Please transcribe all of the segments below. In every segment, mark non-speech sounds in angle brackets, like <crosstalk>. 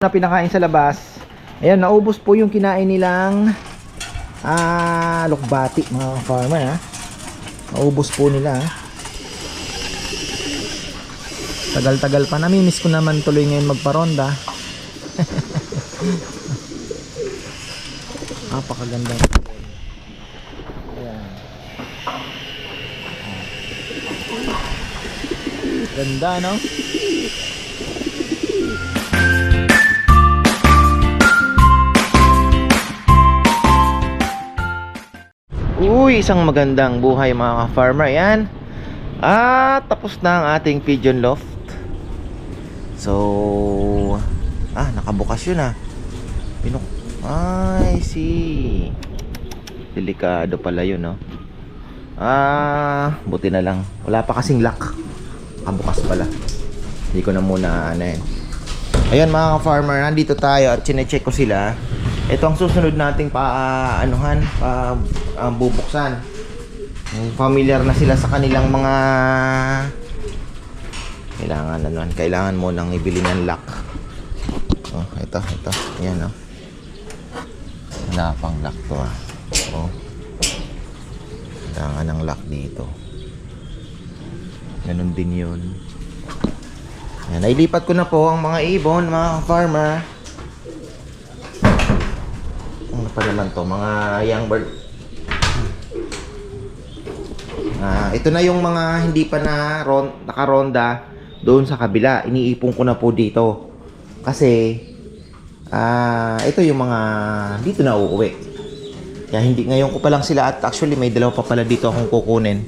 na pinakain sa labas. Ayan, naubos po yung kinain nilang ah, lukbati mga farmer ha. Naubos po nila ha. Tagal-tagal pa. Namimiss ko naman tuloy ngayon magparonda. <laughs> Napakaganda. Ayan. Ganda no? Uy, isang magandang buhay mga ka-farmer. Yan. At tapos na ang ating pigeon loft. So, ah, nakabukas yun ah. Pinuk... Ay, see. Delikado pala yun, no? Ah, buti na lang. Wala pa kasing lock. Nakabukas pala. Hindi ko na muna, ano eh. Ayan mga ka-farmer, nandito tayo at chinecheck ko sila. Ito ang susunod nating pa anuhan, pa ah, bubuksan. Familiar na sila sa kanilang mga kailangan ano, kailangan mo nang ibili ng lock. Oh, ito, ito. Ayan oh. Wala pang lock to ah. Oh. Kailangan ng lock dito. Ganun din yun. Yan, nailipat ko na po ang mga ibon, mga farmer. Ano pa naman to? Mga young bird. Ah, ito na yung mga hindi pa na ron, nakaronda doon sa kabila. Iniipon ko na po dito. Kasi ah, ito yung mga dito na uuwi. Kaya hindi ngayon ko pa lang sila at actually may dalawa pa pala dito akong kukunin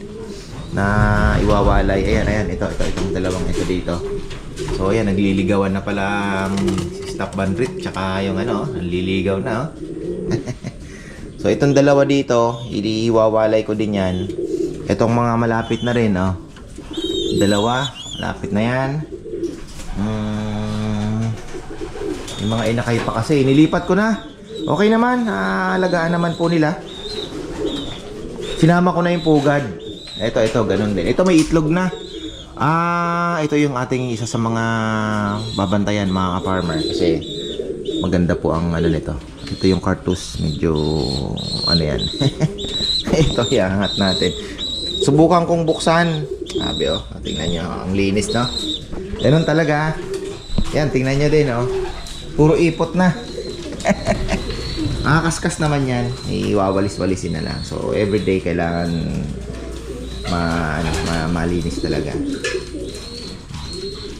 na iwawalay. Ayan, ayan, ito, ito, itong dalawang ito dito. So, ayan, nagliligawan na pala si Stop Bandrit, tsaka yung ano, nanliligaw na, oh. <laughs> so, itong dalawa dito, iiwawalay ko din yan. Itong mga malapit na rin, oh. Dalawa, malapit na yan. Mm, yung mga inakay pa kasi, nilipat ko na. Okay naman, ah, alagaan naman po nila. Sinama ko na yung pugad. Ito, ito, ganun din. Ito may itlog na. Ah, ito yung ating isa sa mga babantayan mga ka-farmer kasi maganda po ang ano nito. Ito yung cartus, medyo ano yan. <laughs> ito iangat natin. Subukan kong buksan. Sabi oh, tingnan nyo, ang linis no. Ganun talaga. Yan, tingnan nyo din oh. Puro ipot na. <laughs> Makakaskas naman yan. Iwawalis-walisin na lang. So, everyday kailangan ma, ano, ma, malinis talaga.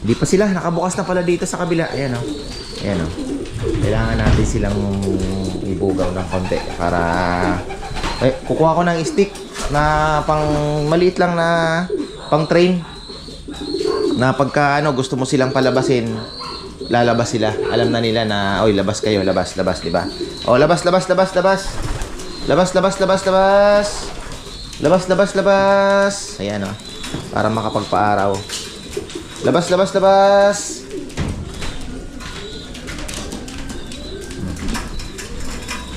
Di pa sila, nakabukas na pala dito sa kabila. Ayan. Oh. Ayan. Oh. Kailangan natin silang ibugaw ng konti para... Eh, kukuha ko ng stick na pang maliit lang na pang train. Na pagka ano gusto mo silang palabasin lalabas sila. Alam na nila na oy labas kayo labas labas di ba? Oh labas labas labas labas. Labas labas labas labas. Labas labas labas. Ayan oh. Para makapagpaaraw. Labas labas labas.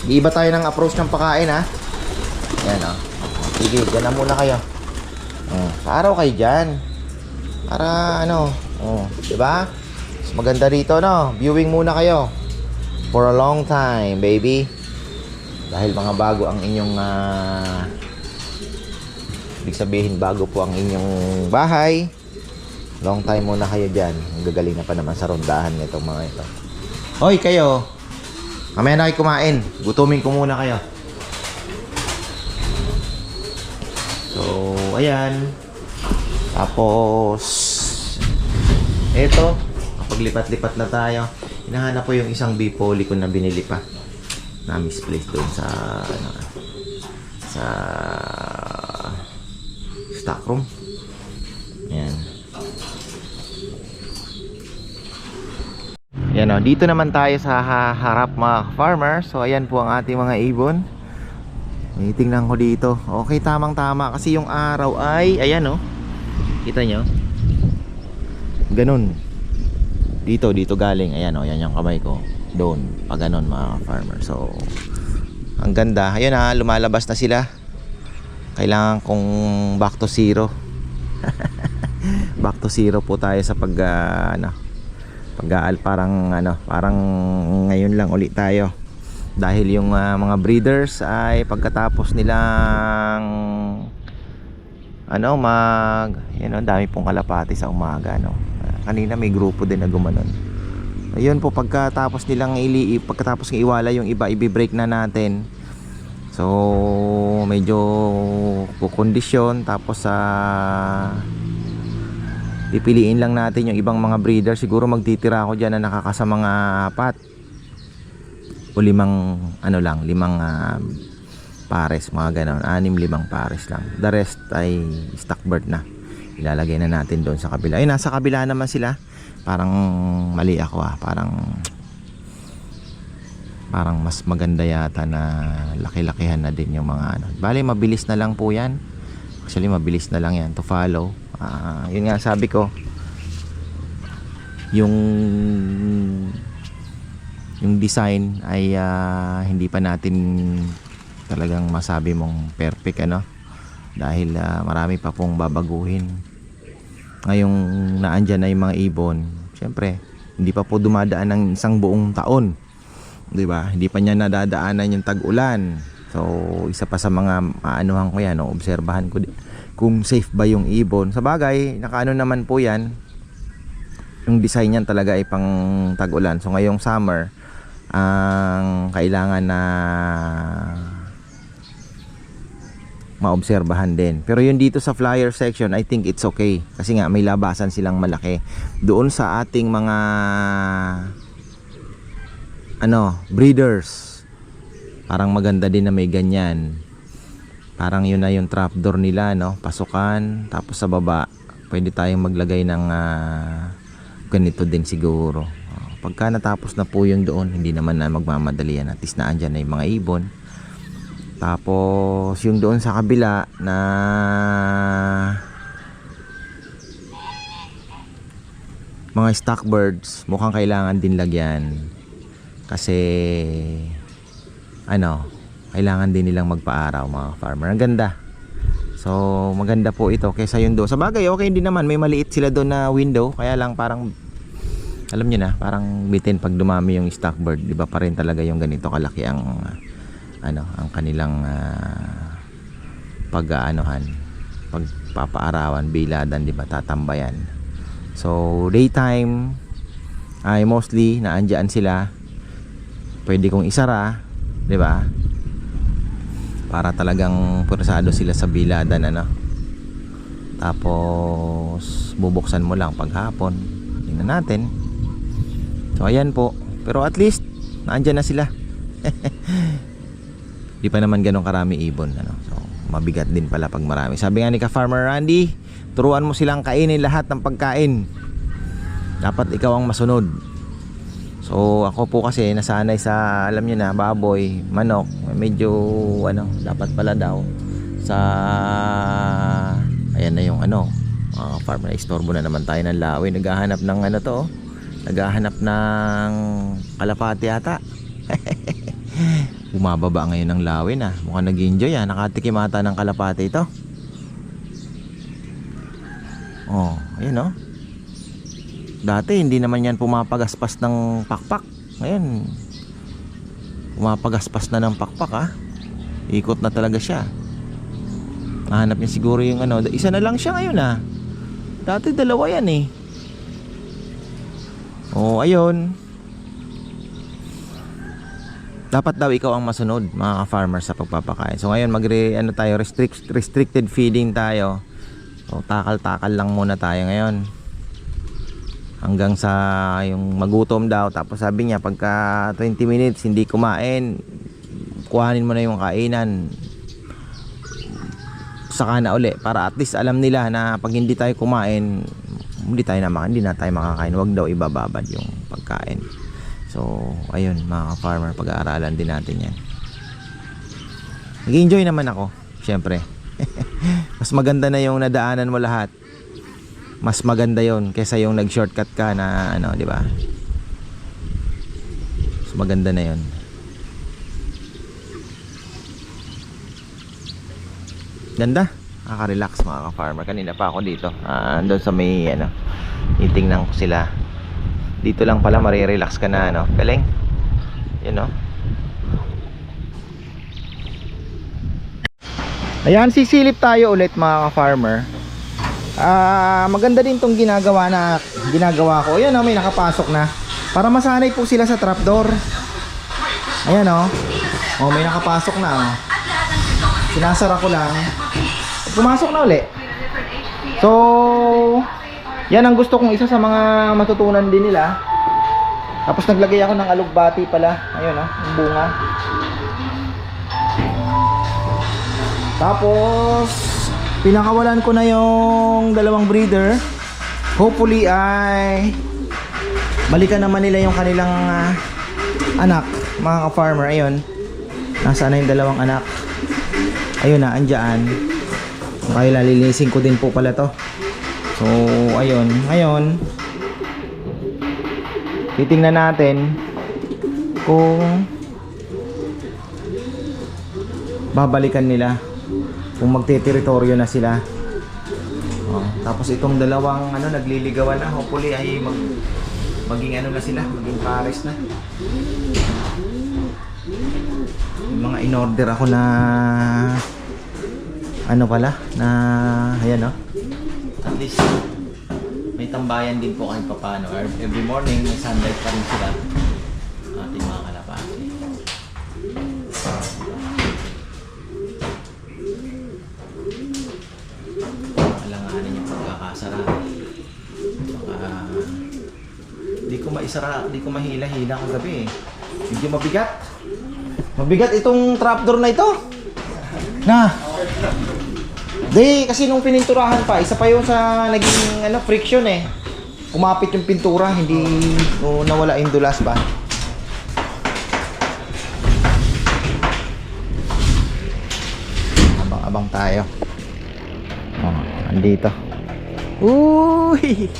Iba tayo ng approach ng pagkain ha. Ayan o. Sige, dyan na muna kayo. Oh, paaraw kayo dyan. Para ano, oh, di ba? Maganda rito no. Viewing muna kayo. For a long time, baby. Dahil mga bago ang inyong ah, Ibig sabihin bago po ang inyong bahay. Long time muna kayo dyan. Ang gagaling na pa naman sa rondahan nitong mga ito. Hoy kayo. Mamaya na kayo kumain. Gutumin ko muna kayo. So, ayan. Tapos, eto, kapag lipat-lipat na tayo, hinahanap ko yung isang bipoli ko na binili pa. Na misplaced doon sa, ano, sa stock room. Ayan. Yan o, dito naman tayo sa ha- harap mga farmer. So ayan po ang ating mga ibon. May tingnan ko dito. Okay, tamang tama kasi yung araw ay ayan o. Kita nyo? Ganun. Dito, dito galing. Ayan o, yan yung kamay ko. Doon, pag ganun mga farmer. So, ang ganda. Ayun ha, lumalabas na sila. Kailangan kong back to zero. <laughs> back to zero po tayo sa pag, ah, ano, Pag parang ano, parang ngayon lang uli tayo. Dahil yung ah, mga breeders ay pagkatapos nilang ano mag yun know, dami pong kalapati sa umaga no. Kanina may grupo din na gumanon. Ayun po pagkatapos nilang ili pagkatapos ng iwala yung iba ibi-break na natin. So medyo kukondisyon tapos sa pipiliin lang natin yung ibang mga breeder siguro magtitira ako diyan na nakakasamang apat o limang ano lang limang ah, pares mga ganon. Anim limang pares lang. The rest ay stock bird na. Ilalagay na natin doon sa kabila. Ay nasa kabila naman sila. Parang mali ako ah. Parang parang mas maganda yata na laki-lakihan na din yung mga ano. Bali mabilis na lang po yan. Actually mabilis na lang yan to follow. Ah, yun nga sabi ko. Yung yung design ay ah, hindi pa natin talagang masabi mong perfect ano? Dahil ah, marami pa pong babaguhin. Ngayong naandyan na yung mga ibon syempre hindi pa po dumadaan ng isang buong taon. Di ba? Hindi pa niya nadadaanan yung tag-ulan. So isa pa sa mga maanuhan ko yan no? obserbahan ko kung safe ba yung ibon. Sa bagay nakaano naman po yan. Yung design niyan talaga ay pang tag-ulan. So ngayong summer ang kailangan na maobserbahan din. Pero yun dito sa flyer section, I think it's okay. Kasi nga may labasan silang malaki. Doon sa ating mga ano, breeders. Parang maganda din na may ganyan. Parang yun na yung trapdoor nila, no? Pasukan, tapos sa baba, pwede tayong maglagay ng ah, ganito din siguro. Pagka natapos na po yung doon, hindi naman na magmamadali yan. At least na andyan na yung mga ibon. Tapos yung doon sa kabila na mga stock birds mukhang kailangan din lagyan. Kasi ano kailangan din nilang magpaaraw mga farmer. Ang ganda. So maganda po ito kaysa yung doon. Sa bagay okay din naman. May maliit sila doon na window. Kaya lang parang alam niyo na parang bitin pag dumami yung stock bird di ba? Pa rin talaga yung ganito kalaki ang ano ang kanilang ah, pag-aanohan pagpapaarawan biladan di ba? Tatambayan. So daytime ay mostly naandyan sila. Pwede kong isara di ba? Para talagang pursado sila sa biladan ano? Tapos bubuksan mo lang paghapon. Tingnan natin so ayan po. Pero at least naandyan na sila. <laughs> Di pa naman ganun karami ibon ano. So mabigat din pala pag marami. Sabi nga ni ka farmer Randy turuan mo silang kainin lahat ng pagkain. Dapat ikaw ang masunod. So ako po kasi nasanay sa alam niyo na baboy manok medyo ano dapat pala daw sa ayan na yung ano mga farmer istorbo na naman tayo ng lawi. Naghahanap ng ano to oh. Naghahanap ng kalapati ata <laughs> bumababa ngayon ng lawin ah. Mukhang nag-enjoy ah. Nakatikim ata ng kalapate ito. Oh, ayun oh. Dati hindi naman yan pumapagaspas ng pakpak. Ngayon, pumapagaspas na ng pakpak ah. Ikot na talaga siya. Nahanap niya siguro yung ano. Isa na lang siya ngayon ah. Dati dalawa yan eh. Oh, ayun dapat daw ikaw ang masunod mga farmer sa pagpapakain. So ngayon magre ano tayo restrict, restricted feeding tayo. So takal-takal lang muna tayo ngayon. Hanggang sa yung magutom daw tapos sabi niya pagka 20 minutes hindi kumain kuhanin mo na yung kainan saka na uli para at least alam nila na pag hindi tayo kumain hindi tayo na makain, hindi na tayo makakain wag daw ibababad yung pagkain So, ayun mga farmer pag-aaralan din natin yan. Nag-enjoy naman ako, syempre. <laughs> Mas maganda na yung nadaanan mo lahat. Mas maganda yon kaysa yung nag-shortcut ka na ano, di ba? Mas maganda na yon. Ganda. Nakaka-relax mga ka-farmer. Kanina pa ako dito. Ah, doon sa may ano, titingnan ko sila Dito lang pala marirelax ka na, ano? Galing. Yun, no? Ayan, sisilip tayo ulit mga ka-farmer. Ah, maganda din tong ginagawa na ginagawa ko. Ayan, oh, may nakapasok na. Para masanay po sila sa trapdoor. Ayan, oh. Oh, may nakapasok na, oh. Sinasara ko lang. Pumasok na uli. So, yan ang gusto kong isa sa mga matutunan din nila. Tapos naglagay ako ng alugbati pala. Ayun, oh, yung bunga. Tapos, pinakawalan ko na yung dalawang breeder. Hopefully ay balikan naman nila yung kanilang ah, anak, mga ka-farmer. Ayun. Nasaan na yung dalawang anak? Ayun na, andyan. Kaya lalilisin ko din po pala to. So, ayun. Ngayon, titingnan natin kung babalikan nila kung magte-teritoryo na sila. Oh, tapos itong dalawang ano nagliligawan na, hopefully ay mag maging ano na sila, maging pares na. Yung mga in-order ako na ano pala, na ayan oh. At least may tambayan din po kahit papaano. Every morning may sunlight pa rin sila. Ating mga kalapati. alanganin yung pagkakasara. Baka di ko maisara, di ko mahila-hila kagabi eh. Medyo mabigat. Mabigat itong trapdoor na ito. Na. <laughs> Di, kasi nung pininturahan pa, isa pa yung sa naging ano, friction eh. Umapit yung pintura, hindi o, nawala yung dulas ba? Abang-abang tayo. Oh, andito. Uy!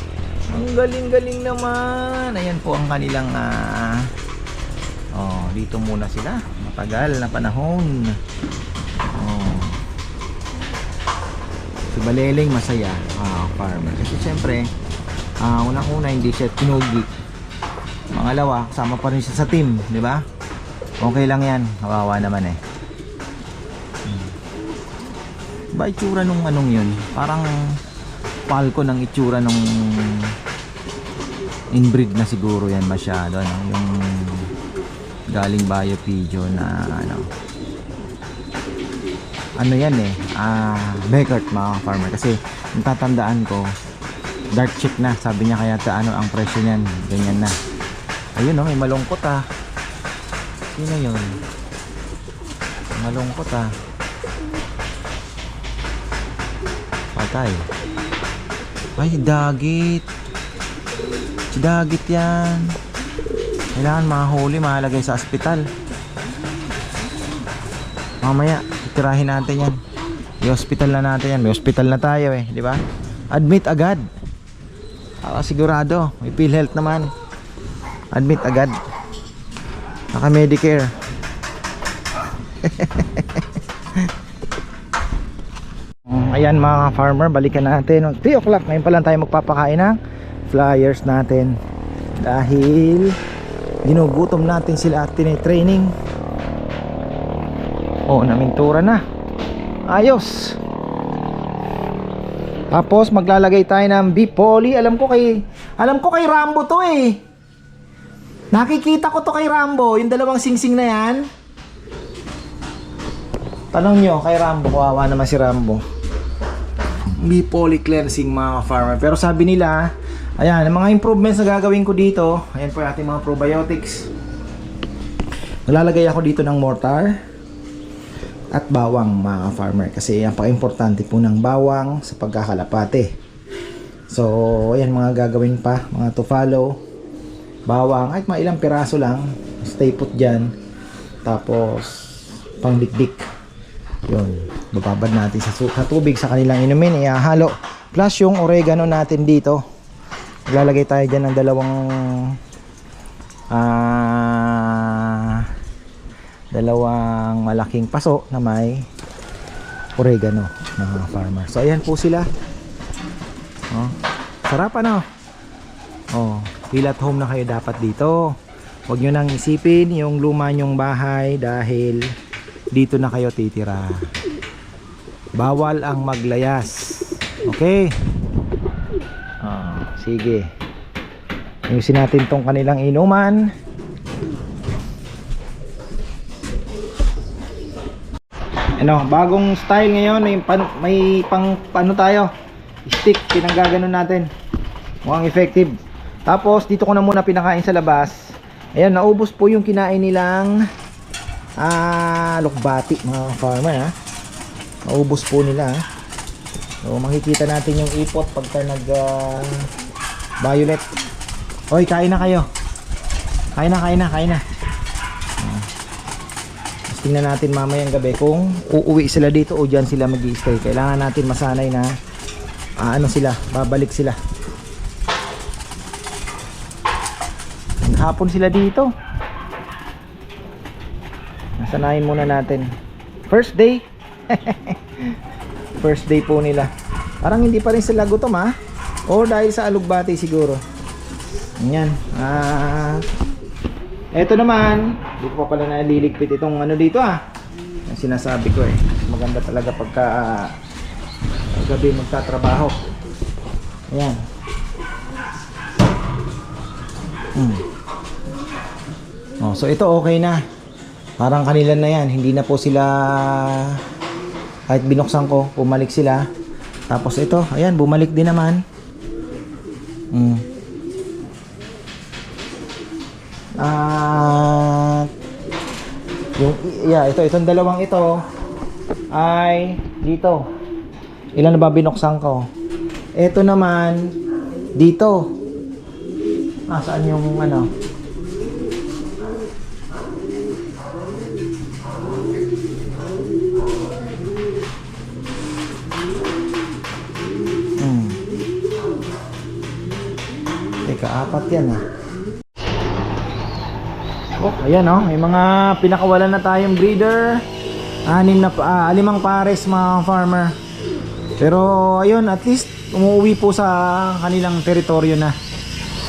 Ang galing-galing naman. Ayan po ang kanilang ah Oh, dito muna sila. Matagal na panahon. Oh. Si Baleleng masaya, ah, farmer. Kasi syempre, ah, unang-una hindi siya tinugi. Pangalawa, kasama pa rin siya sa team, di ba? Okay lang yan. Kawawa naman eh. Ba itsura nung anong yun? Parang palko ng itsura nung inbreed na siguro yan masyado ano? yung galing bio pigeon na ano ano yan eh ah Beckert mga farmer. Kasi yung tatandaan ko dark chick na. Sabi niya kaya ta ano ang presyo niyan? Ganyan na. Ayun oh may malungkot ah. Sino yun. Malungkot ah. Patay. Ay dagit. Si dagit yan. Kailangan mahuli mahalagay sa ospital. Mamaya tirahin natin yan. I-hospital na natin yan. May hospital na tayo eh di ba? Admit agad. Para sigurado. May PhilHealth naman. Admit agad. Naka Medicare. <laughs> Ayan mga farmer, balikan natin. 3 o'clock, ngayon pa lang tayo magpapakain ng flyers natin. Dahil ginugutom natin sila at tinitraining. Oo, namintura na. Ayos. Tapos maglalagay tayo ng bipoli. Alam ko kay alam ko kay Rambo to eh. Nakikita ko to kay Rambo, yung dalawang singsing na yan. Tanong nyo kay Rambo, kawawa naman si Rambo. Bipoli cleansing mga farmer. Pero sabi nila, ayan, mga improvements na gagawin ko dito, ayan po yung ating mga probiotics. Nalalagay ako dito ng mortar at bawang mga farmer kasi ang pa-importante po ng bawang sa pagkakalapate. So, ayan mga gagawin pa, mga to follow. Bawang, kahit mga ilang piraso lang, stay put dyan. Tapos, pangdikdik. Yun, bababad natin sa, sa tubig sa kanilang inumin, ihahalo. Plus yung oregano natin dito. Lalagay tayo dyan ng dalawang ah dalawang malaking paso na may oregano mga farmer. So ayan po sila. Oh, sarap ano? Oh, feel at home na kayo dapat dito. Huwag nyo nang isipin yung luma nyong bahay dahil dito na kayo titira. Bawal ang maglayas. Okay? Ah, sige. Ayusin natin tong kanilang inuman. Ano, bagong style ngayon, may, pan, may pang ano tayo, stick, pinanggaganon natin. Mukhang effective. Tapos, dito ko na muna pinakain sa labas. Ayan, naubos po yung kinain nilang ah, lukbati, mga farmer ha. Naubos po nila ha. So, makikita natin yung ipot pagka nag ah, violet. Hoy, kain na kayo. Kain na, kain na, kain na. Tingnan natin mamayang gabi kung uuwi sila dito o dyan sila mag stay Kailangan natin masanay na ah, ano sila, babalik sila. Hapon sila dito. Nasanayin muna natin. First day. <laughs> First day po nila. Parang hindi pa rin sila gutom ha. Or dahil sa alugbati siguro. Yan. Ah, eto naman, dito pa pala naliligpit itong ano dito ah. Yung sinasabi ko eh. Maganda talaga pagka ah, gabi magtatrabaho. Ayan. Hmm. Oh, so ito okay na. Parang kanila na yan. Hindi na po sila kahit binuksan ko, bumalik sila. Tapos ito, ayan, bumalik din naman. Hmm. At yung yeah, ito itong dalawang ito ay dito. Ilan na ba binuksan ko? Ito naman dito. Ah, saan yung ano? Hmm. Teka, apat yan ah. Oh, ayan oh, may mga pinakawalan na tayong breeder. Anim na ah, limang pares mga farmer. Pero ayun, at least umuwi po sa kanilang teritoryo na.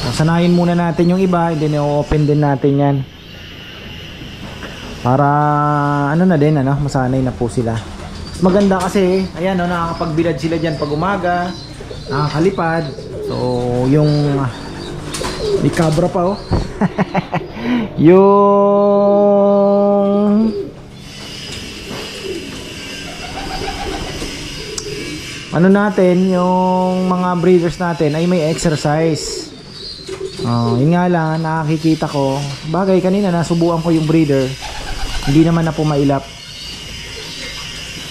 So, sanayin muna natin yung iba, and then i-open din natin 'yan. Para ano na din ano, masanay na po sila. Maganda kasi, ayan oh, nakakapagbilad sila diyan pag umaga, nakakalipad. So, yung may cabra pa oh. <laughs> yung ano natin, yung mga breeders natin ay may exercise. Oh, yun nga lang, nakakikita ko. Bagay, kanina nasubuan ko yung breeder. Hindi naman na pumailap.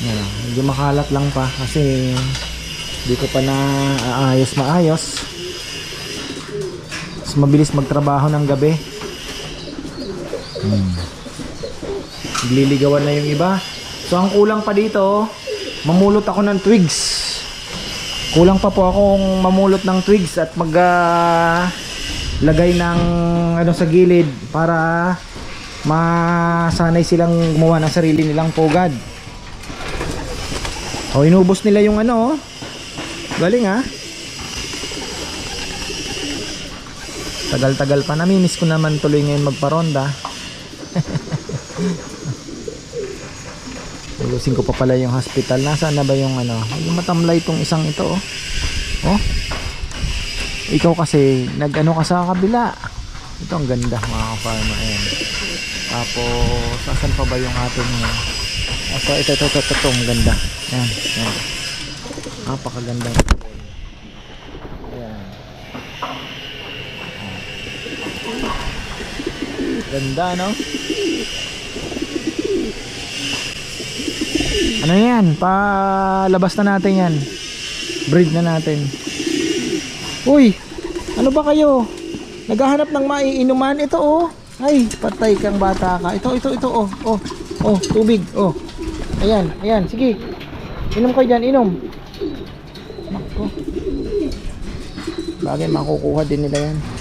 Yan, medyo makalat lang pa kasi hindi ko pa na aayos maayos. Mabilis magtrabaho ng gabi. Hmm. Nagliligawan na yung iba. So ang kulang pa dito, mamulot ako ng twigs. Kulang pa po akong mamulot ng twigs at mag ah, lagay ng ano sa gilid para masanay silang gumawa ng sarili nilang pugad. O inubos nila yung ano oh. Galing ah. Tagal-tagal pa. Namimiss ko naman tuloy ngayon magparonda. <laughs> Lulusin ko pa pala yung hospital. Nasaan na ba yung ano? Yung matamlay itong isang ito oh. Oh. Ikaw kasi nag-ano ka sa kabila. Ito ang ganda mga farmer ayan. Tapos asan pa ba yung ating uh, ito, ito, ito, ito, ito, ito, ang ganda. Ayan, ayan. Napakaganda. Ayan. Ganda, no? Ano yan? Palabas na natin yan. Breed na natin. Uy! Ano ba kayo? Naghahanap ng maiinuman? Ito oh. Ay, patay kang bata ka. Ito, ito, ito oh. Oh, oh, tubig. Oh. Ayan, ayan. Sige. Inom kayo dyan, inom. Nako. Bagay, makukuha din nila yan.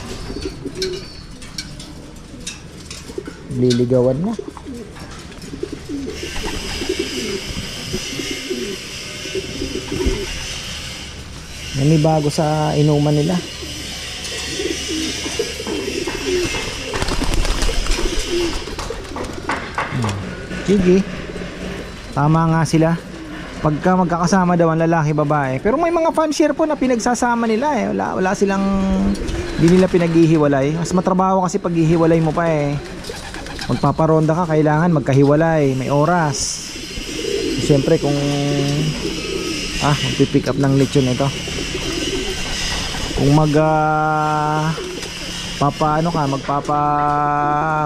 Liligawan na. Nanibago sa inuman nila. Hmm. Sige. Tama nga sila. Pagka magkakasama daw ang lalaki babae. Pero may mga fan share po na pinagsasama nila eh. Wala, wala silang hindi nila pinaghihiwalay. Mas matrabaho kasi paghihiwalay mo pa eh. Magpaparonda ka, kailangan magkahiwalay, may oras. Siyempre kung ah, magpipick up ng lechon ito. Kung mag ah, papa ano ka, magpapa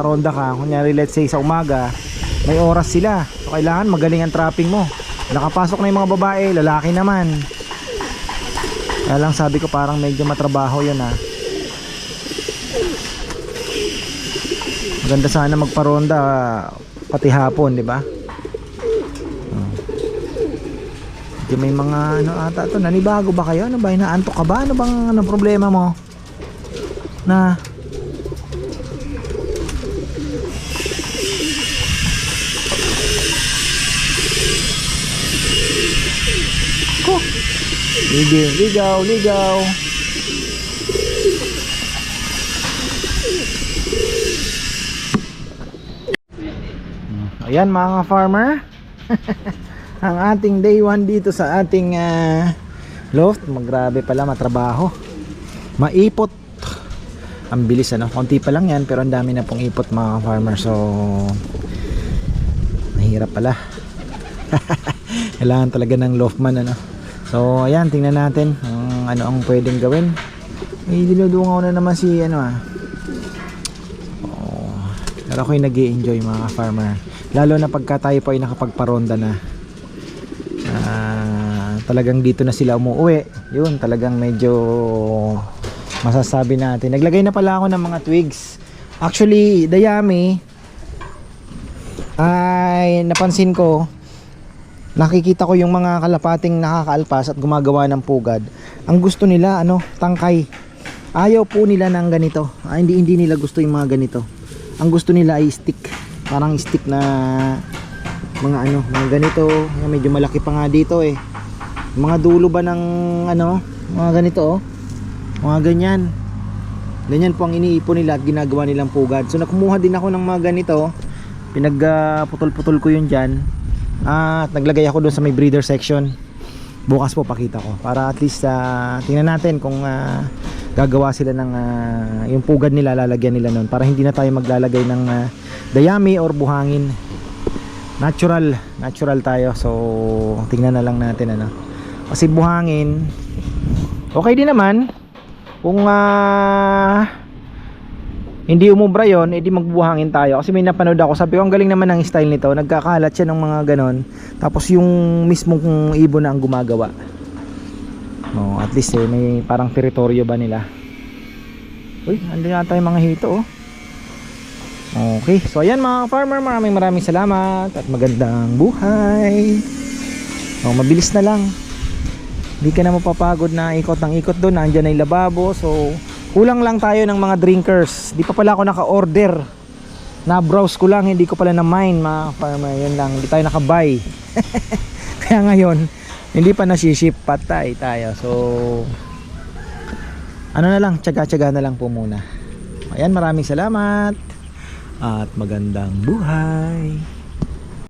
ronda ka, kunyari let's say sa umaga, may oras sila. So kailangan magaling ang trapping mo. Nakapasok na yung mga babae, lalaki naman. Kaya lang sabi ko parang medyo matrabaho yun ah. Maganda sana magparonda pati hapon, di ba? Oh. Di may mga ano ata to, nanibago ba kayo? Ano ba, inaantok ka ba? Ano bang ano problema mo? Na Ko. Ligaw, ligaw, ligaw. Ayan mga farmer <laughs> Ang ating day 1 dito sa ating ah, loft. Magrabe pala matrabaho. Maipot. Ang bilis ano? Konti pa lang yan pero ang dami na pong ipot mga farmer So Mahirap pala. <laughs> Kailangan talaga ng loftman ano? So ayan tingnan natin ang ano ang pwedeng gawin. May dinudungaw na naman si ano ah pero ako'y nag enjoy mga farmer lalo na pagka tayo po ay nakapagparonda na. Ah, talagang dito na sila umuwi. Yun talagang medyo masasabi natin. Naglagay na pala ako ng mga twigs. Actually dayami ay napansin ko nakikita ko yung mga kalapating nakakaalpas at gumagawa ng pugad. Ang gusto nila ano tangkay. Ayaw po nila ng ganito. Ah, hindi hindi nila gusto yung mga ganito ang gusto nila ay stick. Parang stick na mga ano mga ganito. Medyo malaki pa nga dito eh. Mga dulo ba ng ano mga ganito oh. Mga ganyan. Ganyan po ang iniipon nila at ginagawa nilang pugad. So nakumuha din ako ng mga ganito pinagputol-putol ko yun dyan. At naglagay ako doon sa may breeder section. Bukas po pakita ko. Para at least ah, tingnan natin kung ah, gagawa sila ng ah, yung pugad nila lalagyan nila noon para hindi na tayo maglalagay ng ah, dayami or buhangin. Natural natural tayo. So tingnan na lang natin ano. Kasi buhangin okay din naman. Kung ah, hindi umubra yon edi magbuhangin tayo. Kasi may napanood ako sabi ko ang galing naman ng style nito. Nagkakalat siya ng mga ganon. Tapos yung mismong ibon na ang gumagawa no, at least eh, may parang teritoryo ba nila uy andun yata yung mga hito oh Okay, so ayan mga farmer, maraming maraming salamat at magandang buhay. Oh, mabilis na lang. Hindi ka na mapapagod na ikot ng ikot doon, nandiyan na yung lababo. So, kulang lang tayo ng mga drinkers. Di pa pala ako naka-order. Na-browse ko lang, hindi ko pala na-mine mga farmer. Yun lang, hindi tayo naka-buy. <laughs> Kaya ngayon, hindi pa na-ship, patay tayo. So, ano na lang, tsaga-tsaga na lang po muna. Ayan, maraming salamat at magandang buhay.